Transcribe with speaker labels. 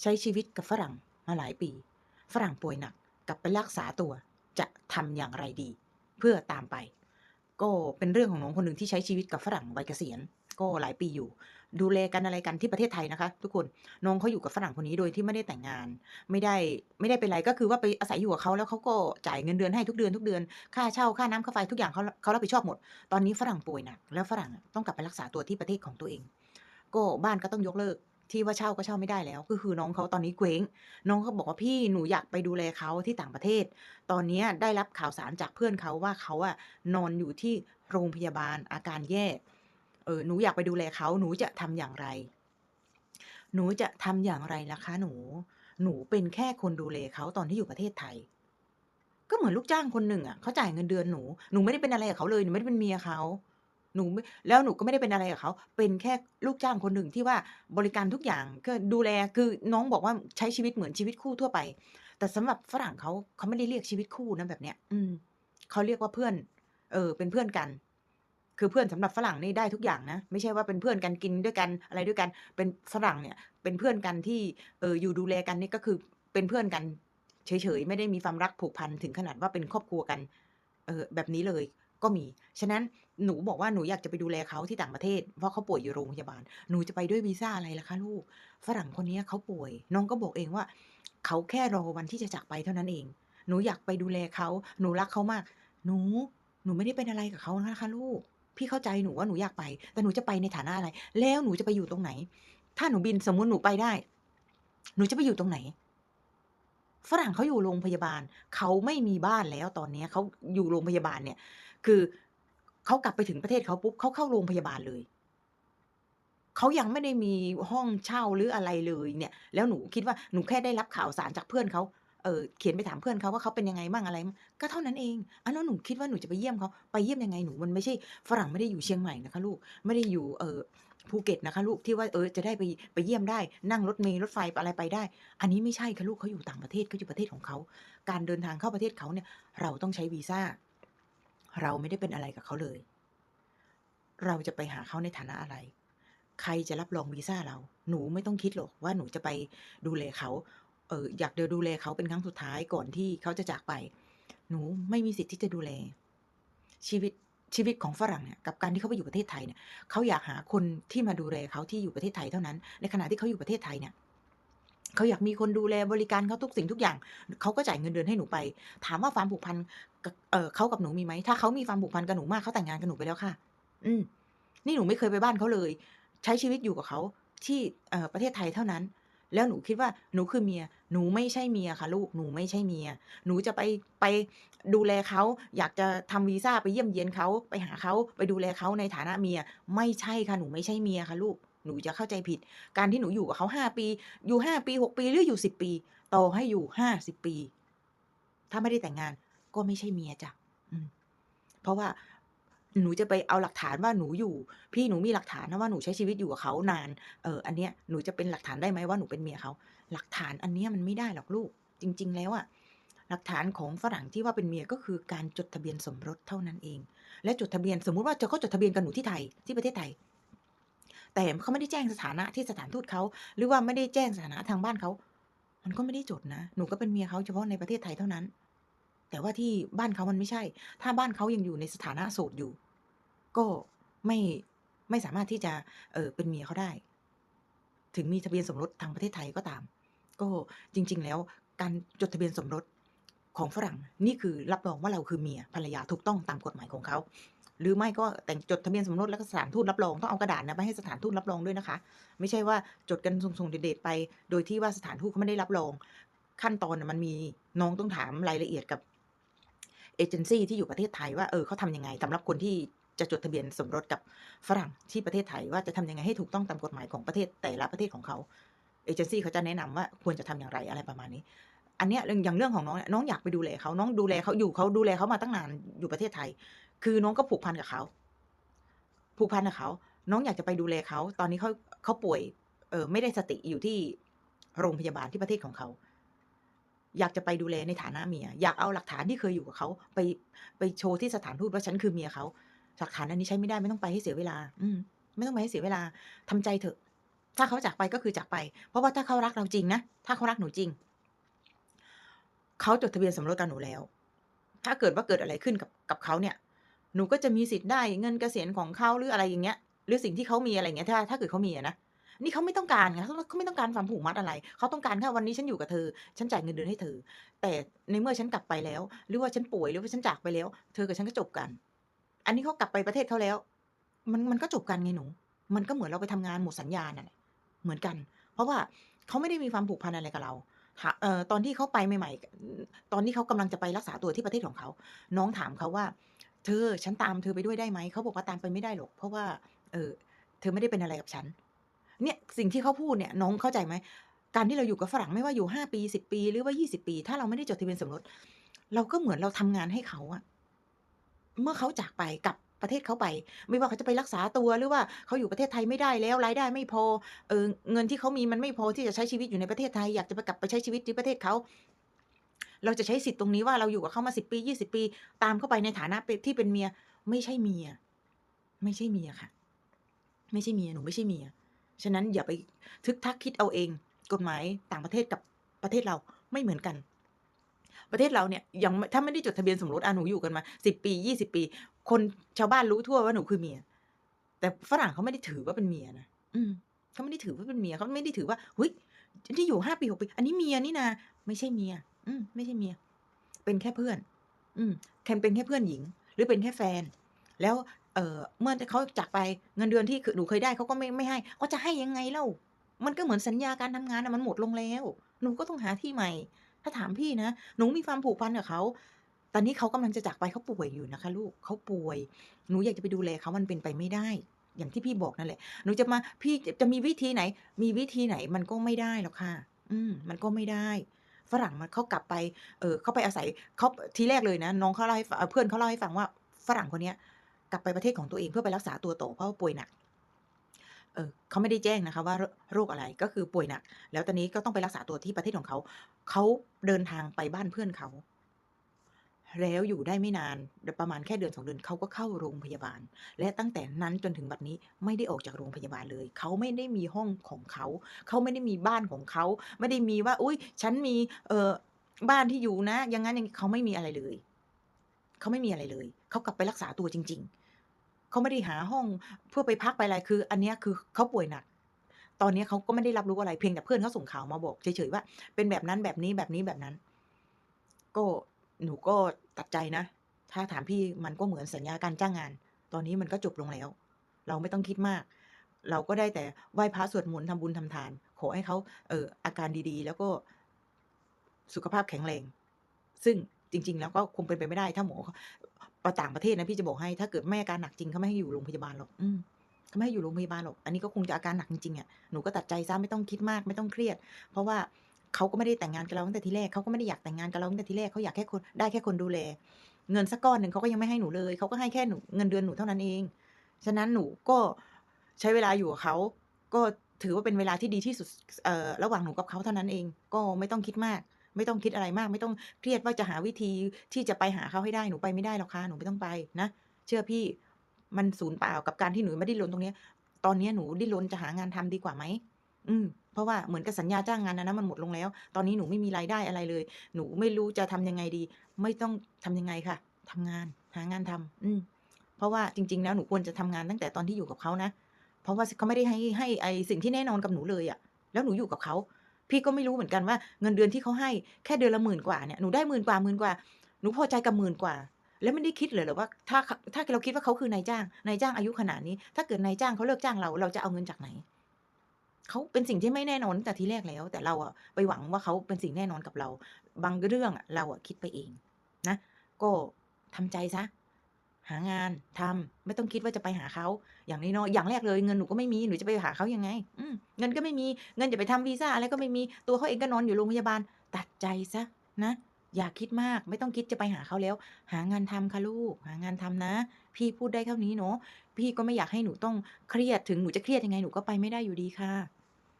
Speaker 1: ใช้ชีวิตกับฝรั่งมาหลายปี ฝรั่งป่วยหนักกลับไปรักษาตัวจะทำอย่างไรดี เพื่อตามไป ก็เป็นเรื่องของน้องคนหนึ่งที่ใช้ชีวิตกับฝรั่งวัยเกษียณ ก็หลายปีอยู่ ดูแลกันอะไรกันที่ประเทศไทยนะคะ ทุกคนน้องเขาอยู่กับฝรั่งคนนี้โดยที่ไม่ได้แต่งงาน ไม่ได้ไม่ได้เป็นไรก็คือว่าไปอาศัยอยู่กับเขาแล้วเขาก็จ่ายเงินเดือนให้ทุกเดือนทุกเดือนค่าเช่าค่าน้ำค่าไฟทุกอย่างเขาเขารับผิดชอบหมด ตอนนี้ฝรั่งป่วยหนักแล้วฝรั่งต้องกลับไปรักษาตัวที่ประเทศของตัวเอง ก็บ้านก็ต้องยกเลิก ที่ว่าเช่าก็เช่าไม่ได้แล้ว ก็คือน้องเขาตอนนี้เกว้ง น้องเขาบอกว่าพี่หนูอยากไปดูแลเขาที่ต่างประเทศ ตอนนี้ได้รับข่าวสารจากเพื่อนเขาว่าเขาอะนอนอยู่ที่โรงพยาบาลอาการแย่เออหนูอยากไปดูแลเขาหนูจะทำอย่างไร หนูจะทำอย่างไรล่ะคะ หนู หนูเป็นแค่คนดูแลเขาตอนที่อยู่ประเทศไทย ก็เหมือนลูกจ้างคนหนึ่งอะเขาจ่ายเงินเดือนหนูหนูไม่ได้เป็นอะไรกับเขาเลยหนูไม่ได้เป็นเมียเขา หนูแล้วหนูก็ไม่ได้เป็นอะไรกับเขา เป็นแค่ลูกจ้างคนหนึ่งที่ว่าบริการทุกอย่างก็ดูแลคือน้องบอกว่าใช้ชีวิตเหมือนชีวิตคู่ทั่วไป แต่สำหรับฝรั่งเขาเขาไม่ได้เรียกชีวิตคู่นะแบบเนี้ย อืมเขาเรียกว่าเพื่อน เออ เป็นเพื่อนกัน คือเพื่อนสำหรับฝรั่งนี่ได้ทุกอย่างนะ ไม่ใช่ว่าเป็นเพื่อนกันกินด้วยกันอะไรด้วยกัน เป็นฝรั่งเนี่ย เป็นเพื่อนกันที่เอออยู่ดูแลกันนี่ก็คือเป็นเพื่อนกันเฉยๆไม่ได้มีความรักผูกพันถึงขนาดว่าเป็นครอบครัวกัน เออแบบนี้เลยก็มี ฉะนั้น หนูบอกว่าหนูอยากจะไปดูแลเขาที่ต่างประเทศ เพราะเขาป่วยอยู่โรงพยาบาล หนูจะไปด้วยวีซ่าอะไรล่ะคะลูก ฝรั่งคนนี้เขาป่วย น้องก็บอกเองว่า เขาแค่รอวันที่จะจากไปเท่านั้นเอง หนูอยากไปดูแลเขา หนูรักเขามาก หนู หนูไม่ได้เป็นอะไรกับเขานะคะลูก พี่เข้าใจหนูว่าหนูอยากไป แต่หนูจะไปในฐานะอะไร แล้วหนูจะไปอยู่ตรงไหน ถ้าหนูบินสมมติหนูไปได้ หนูจะไปอยู่ตรงไหน ฝรั่งเขาอยู่โรงพยาบาล เขาไม่มีบ้านแล้วตอนนี้เขาอยู่โรงพยาบาลเนี่ย คือ เขากลับไปถึงประเทศเขาปุ๊บเขาเข้าโรงพยาบาลเลยเขายังไม่ได้มีห้องเช่าหรืออะไรเลยเนี่ย แล้วหนูคิดว่าหนูแค่ได้รับข่าวสารจากเพื่อนเขาเออเขียนไปถามเพื่อนเขาว่าเขาเป็นยังไงบ้างอะไร ก็เท่านั้นเองอันแล้วหนูคิดว่าหนูจะไปเยี่ยมเขาไปเยี่ยมยังไงหนูมันไม่ใช่ฝรั่งไม่ได้อยู่เชียงใหม่นะคะลูกไม่ได้อยู่เออภูเก็ตนะคะลูกที่ว่าเออจะได้ไปไปเยี่ยมได้นั่งรถเมล์รถไฟอะไรไปได้ อันนี้ไม่ใช่ค่ะลูกเขาอยู่ต่างประเทศเขาอยู่ประเทศของเขาการเดินทางเข้าประเทศเขาเนี่ยเราต้องใช้วีซ่า เราไม่ได้เป็นอะไรกับเขาเลย เราจะไปหาเขาในฐานะอะไร ใครจะรับรองวีซ่าเรา หนูไม่ต้องคิดหรอกว่าหนูจะไปดูแลเขา เอออยากเดินดูแลเขาเป็นครั้งสุดท้ายก่อนที่เขาจะจากไป หนูไม่มีสิทธิ์ที่จะดูแล ชีวิตชีวิตของฝรั่งเนี่ยกับการที่เขาไปอยู่ประเทศไทยเนี่ยเขาอยากหาคนที่มาดูแลเขาที่อยู่ประเทศไทยเท่านั้น ในขณะที่เขาอยู่ประเทศไทยเนี่ย เขาอยากมีคนดูแลบริการเขาทุกสิ่งทุกอย่างเขาก็จ่ายเงินเดือนให้หนูไป ถามว่าความผูกพันเขากับหนูมีไหมถ้าเขามีความผูกพันกับหนูมากเขาแต่งงานกับหนูไปแล้วค่ะ อืมนี่หนูไม่เคยไปบ้านเขาเลย ใช้ชีวิตอยู่กับเขาที่ประเทศไทยเท่านั้น แล้วหนูคิดว่าหนูคือเมีย หนูไม่ใช่เมียค่ะ ลูกหนูไม่ใช่เมีย หนูจะไปไปดูแลเขาอยากจะทำวีซ่าไปเยี่ยมเยียนเขาไปหาเขาไปดูแลเขาในฐานะเมีย ไม่ใช่ค่ะหนูไม่ใช่เมียค่ะลูก หนูจะเข้าใจผิด การที่หนูอยู่กับเขาห้าปี อยู่ห้าปีหกปีหรืออยู่สิบปีต่อให้อยู่ห้าสิบปี ถ้าไม่ได้แต่งงาน ก็ไม่ใช่เมียจ้ะเพราะว่าหนูจะไปเอาหลักฐานว่าหนูอยู่ พี่หนูมีหลักฐานนะว่าหนูใช้ชีวิตอยู่กับเขานาน เอออันเนี้ยหนูจะเป็นหลักฐานได้ไหมว่าหนูเป็นเมียเขาหลักฐานอันเนี้ยมันไม่ได้หรอกลูก จริง ๆ แล้วอะหลักฐานของฝรั่งที่ว่าเป็นเมียก็คือการจดทะเบียนสมรสเท่านั้นเอง และจดทะเบียนสมมุติว่าจะเขาจดทะเบียนกับหนูที่ไทยที่ประเทศไทย แต่เขาไม่ได้แจ้งสถานะที่สถานทูตเขาหรือว่าไม่ได้แจ้งสถานะทางบ้านเขา มันก็ไม่ได้จดนะ หนูก็เป็นเมียเขาเฉพาะในประเทศไทยเท่านั้น แต่ว่าที่บ้านเขามันไม่ใช่ ถ้าบ้านเขายังอยู่ในสถานะโสดอยู่ ก็ไม่ไม่สามารถที่จะเออเป็นเมียเขาได้ ถึงมีทะเบียนสมรสทางประเทศไทยก็ตาม ก็จริง ๆ แล้วการจดทะเบียนสมรสของฝรั่งนี่คือรับรองว่าเราคือเมียภรรยาถูกต้องตามกฎหมายของเขา หรือไม่ก็แต่งจดทะเบียนสมรสแล้วก็สถานทูตรับรองต้องเอากระดาษนะไปให้สถานทูตรับรองด้วยนะคะ ไม่ใช่ว่าจดกันส่งๆเด็ดๆไป โดยที่ว่าสถานทูตเขาไม่ได้รับรอง ขั้นตอนน่ะมันมีน้องต้องถามรายละเอียดกับเอเจนซี่ที่อยู่ประเทศไทยว่าเออเขาทำยังไงสำหรับคนที่จะจดทะเบียนสมรสกับฝรั่งที่ประเทศไทยว่าจะทำยังไงให้ถูกต้องตามกฎหมายของประเทศแต่ละประเทศของเขาเอเจนซี่เขาจะแนะนำว่าควรจะทำอย่างไรอะไรประมาณนี้ อันเนี้ยองอย่างเรื่องของน้องเนี่ยน้องอยากไปดูแลเขาน้องดูแลเขาอยู่เขาดูแลเขามาตั้งนานอยู่ประเทศไทย คือน้องก็ผูกพันกับเขา ผูกพันกับเขา น้องอยากจะไปดูแลเขา ตอนนี้เขาเขาป่วย เออไม่ได้สติอยู่ที่โรงพยาบาลที่ประเทศของเขา อยากจะไปดูแลในฐานะเมีย อยากเอาหลักฐานที่เคยอยู่กับเขา ไปไปโชว์ที่สถานทูตว่าฉันคือเมียเขาหลักฐานอันนี้ใช้ไม่ได้ไม่ต้องไปให้เสียเวลา อืมไม่ต้องไปให้เสียเวลาทำใจเถอะ ถ้าเขาจากไปก็คือจากไป เพราะว่าถ้าเขารักเราจริงนะ ถ้าเขารักหนูจริง เขาจดทะเบียนสมรสกับหนูแล้ว ถ้าเกิดว่าเกิดอะไรขึ้นกับกับเขาเนี่ย หนูก็จะมีสิทธิ์ได้เงินเกษียณของเขาหรืออะไรอย่างเงี้ย หรือสิ่งที่เขามีอะไรอย่างเงี้ยถ้าถ้าเกิดเขามีอะนะนี่เขาไม่ต้องการไงเขาไม่ต้องการความผูกมัดอะไร เขาต้องการแค่วันนี้ฉันอยู่กับเธอ ฉันจ่ายเงินเดือนให้เธอ แต่ในเมื่อฉันกลับไปแล้ว หรือว่าฉันป่วยหรือว่าฉันจากไปแล้ว เธอกับฉันก็จบกัน อันนี้เขากลับไปประเทศเขาแล้ว มันมันก็จบกันไงหนู มันก็เหมือนเราไปทำงานหมดสัญญาน่ะเหมือนกัน เพราะว่าเขาไม่ได้มีความผูกพันอะไรกับเราเอ่อตอนที่เขาไปใหม่ ๆ ตอนที่เขากำลังจะไปรักษาตัวที่ประเทศของเขา น้องถามเขาว่า เธอ ฉันตามเธอไปด้วยได้ไหม เขาบอกว่าตามไปไม่ได้หรอก เพราะว่า เออ เธอไม่ได้เป็นอะไรกับฉัน เนี่ยสิ่งที่เขาพูดเนี่ย น้องเข้าใจไหม การที่เราอยู่กับฝรั่งไม่ว่าอยู่ห้าปีสิบปี หรือว่ายี่สิบปี ถ้าเราไม่ได้จดทะเบียนสมรสเราก็เหมือนเราทำงานให้เขาอะเมื่อเขาจากไปกลับประเทศเขาไป ไม่ว่าเขาจะไปรักษาตัวหรือว่าเขาอยู่ประเทศไทยไม่ได้แล้วรายได้ไม่พอเออเงินที่เขามีมันไม่พอที่จะใช้ชีวิตอยู่ในประเทศไทยอยากจะไปกลับไปใช้ชีวิตที่ประเทศเขา เราจะใช้สิทธิ์ตรงนี้ว่าเราอยู่กับเขามาสิบปียี่สิบปี ตามเข้าไปในฐานะที่เป็นเมีย ไม่ใช่เมีย ไม่ใช่เมียค่ะ ไม่ใช่เมียหนูไม่ใช่เมีย ฉะนั้นอย่าไปทึกทักคิดเอาเอง กฎหมายต่างประเทศกับประเทศเราไม่เหมือนกัน ประเทศเราเนี่ยยังถ้าไม่ได้จดทะเบียนสมรสอะหนูอยู่กันมาสิบปียี่สิบปี คนชาวบ้านรู้ทั่วว่าหนูคือเมีย แต่ฝรั่งเขาไม่ได้ถือว่าเป็นเมียนะอืมเขาไม่ได้ถือว่าเป็นเมียเขาไม่ได้ถือว่าเฮ้ย ที่อยู่ห้าปีหกปี อันนี้เมียนี่นะไม่ใช่เมีย อืมไม่ใช่เมีย เป็นแค่เพื่อน อืมแค่เป็นแค่เพื่อนหญิง หรือเป็นแค่แฟน แล้วเออเมื่อเขาจากไปเงินเดือนที่หนูเคยได้เขาก็ไม่ไม่ให้ก็จะให้ยังไงเล่า มันก็เหมือนสัญญาการทำงานนะมันหมดลงแล้ว หนูก็ต้องหาที่ใหม่ ถ้าถามพี่นะ หนูมีความผูกพันกับเขาตอนนี้เขากำลังจะจากไปเขาป่วยอยู่นะคะ ลูกเขาป่วย หนูอยากจะไปดูแลเขามันเป็นไปไม่ได้ อย่างที่พี่บอกนั่นแหละ หนูจะมาพี่จะมีวิธีไหน มีวิธีไหนมันก็ไม่ได้หรอกค่ะ อืม มันก็ไม่ได้ ฝรั่งมันเขากลับไป เออเขาไปอาศัยเขาทีแรกเลยนะน้องเขาเล่าให้เพื่อนเขาเล่าให้ฟังว่าฝรั่งคนเนี้ยกลับไปประเทศของตัวเองเพื่อไปรักษาตัวต่อเพราะว่าป่วยหนักเออเขาไม่ได้แจ้งนะคะว่าโรคอะไรก็คือป่วยหนัก แล้วตอนนี้ก็ต้องไปรักษาตัวที่ประเทศของเขา เขาเดินทางไปบ้านเพื่อนเขา แล้วอยู่ได้ไม่นานประมาณแค่เดือนสองเดือนเขาก็เข้าโรงพยาบาล และตั้งแต่นั้นจนถึงบัดนี้ไม่ได้ออกจากโรงพยาบาลเลย เขาไม่ได้มีห้องของเขา เขาไม่ได้มีบ้านของเขา ไม่ได้มีว่า อุ๊ยฉันมีเออบ้านที่อยู่นะอย่างงั้นอย่างเขาไม่มีอะไรเลย เขาไม่มีอะไรเลย เขากลับไปรักษาตัวจริง ๆ เขาไม่ได้หาห้องเพื่อไปพักไปอะไรคือ อันนี้คือเขาป่วยหนักตอนนี้เขาก็ไม่ได้รับรู้อะไรเพียงแต่เพื่อนเขาส่งข่าวมาบอกเฉยๆว่าเป็นแบบนั้นแบบนี้แบบนี้แบบนั้น ก็ หนูก็ตัดใจนะ ถ้าถามพี่มันก็เหมือนสัญญาการจ้างงาน ตอนนี้มันก็จบลงแล้ว เราไม่ต้องคิดมาก เราก็ได้แต่ไหว้พระสวดมนต์ทำบุญทำทาน ขอให้เขาเอ่ออาการดีๆ แล้วก็สุขภาพแข็งแรง ซึ่งจริง ๆ แล้วก็คงเป็นไปไม่ได้ถ้าหมอเขาต่างประเทศนะพี่จะบอกให้ถ้าเกิดไม่อาการหนักจริงเขาไม่ให้อยู่โรงพยาบาลหรอกอืมเขาไม่ให้อยู่โรงพยาบาลหรอก อันนี้ก็คงจะอาการหนักจริงๆอะหนูก็ตัดใจซะไม่ต้องคิดมากไม่ต้องเครียด เพราะว่า เขาก็ไม่ได้แต่งงานกับเราตั้งแต่ทีแรกเขาก็ไม่ได้อยากแต่งงานกับเราตั้งแต่ทีแรกเขาอยากแค่คนได้แค่คนดูแล เงินสักก้อนหนึ่งเขาก็ยังไม่ให้หนูเลยเขาก็ให้แค่หนูเงินเดือนหนูเท่านั้นเอง ฉะนั้นหนูก็ใช้เวลาอยู่กับเขาก็ถือว่าเป็นเวลาที่ดีที่สุดระหว่างหนูกับเขาเท่านั้นเอง ก็ไม่ต้องคิดมาก ไม่ต้องคิดอะไรมาก ไม่ต้องเครียดว่าจะหาวิธีที่จะไปหาเขาให้ได้หนูไปไม่ได้หรอกค่ะหนูไม่ต้องไปนะเชื่อพี่มันสูญเปล่ากับการที่หนูไม่ดิ้นรนตรงนี้ ตอนนี้หนูดิ้นรนจะหางานทำดีกว่าไหม อืมเพราะว่าเหมือนกับสัญญาจ้างงานอันนั้นมันหมดลงแล้ว ตอนนี้หนูไม่มีรายได้อะไรเลย หนูไม่รู้จะทำยังไงดี ไม่ต้องทำยังไงค่ะทำงานหางานทำอืมเพราะว่าจริง ๆ แล้วหนูควรจะทำงานตั้งแต่ตอนที่อยู่กับเขานะเพราะว่าเขาไม่ได้ให้ให้ไอสิ่งที่แน่นอนกับหนูเลยอะแล้วหนูอยู่กับเขาพี่ก็ไม่รู้เหมือนกันว่าเงินเดือนที่เขาให้แค่เดือนละ10,000กว่าเนี่ยหนูได้10,000กว่า10,000กว่าหนูพอใจกับ10,000กว่า แล้วไม่ได้คิดเลยหรอว่าถ้าถ้าเราคิดว่าเขาคือนายจ้างนายจ้างอายุขนาดนี้ ถ้าเกิดนายจ้างเขาเลิกจ้างเราเราจะเอาเงินจากไหน เขาเป็นสิ่งที่ไม่แน่นอนตั้งแต่ทีแรกแล้ว แต่เราอะไปหวังว่าเขาเป็นสิ่งแน่นอนกับเรา บางเรื่องอะเราอะคิดไปเอง นะ ก็ทำใจเสียหางานทำไม่ต้องคิดว่าจะไปหาเขาอย่างน้อยๆอย่างแรกเลยเงินหนูก็ไม่มีหนูจะไปหาเขายังไง อืเงินก็ไม่มีเงินจะไปทำวีซ่าอะไรก็ไม่มีตัวเขาเองก็นอนอยู่โรงพยาบาล ตัดใจเสียนะ อย่าคิดมากไม่ต้องคิดจะไปหาเขาแล้ว หางานทำค่ะลูก หางานทำนะ พี่พูดได้เท่านี้เนาะพี่ก็ไม่อยากให้หนูต้องเครียดถึงหนูจะเครียดยังไงหนูก็ไปไม่ได้อยู่ดีค่ะ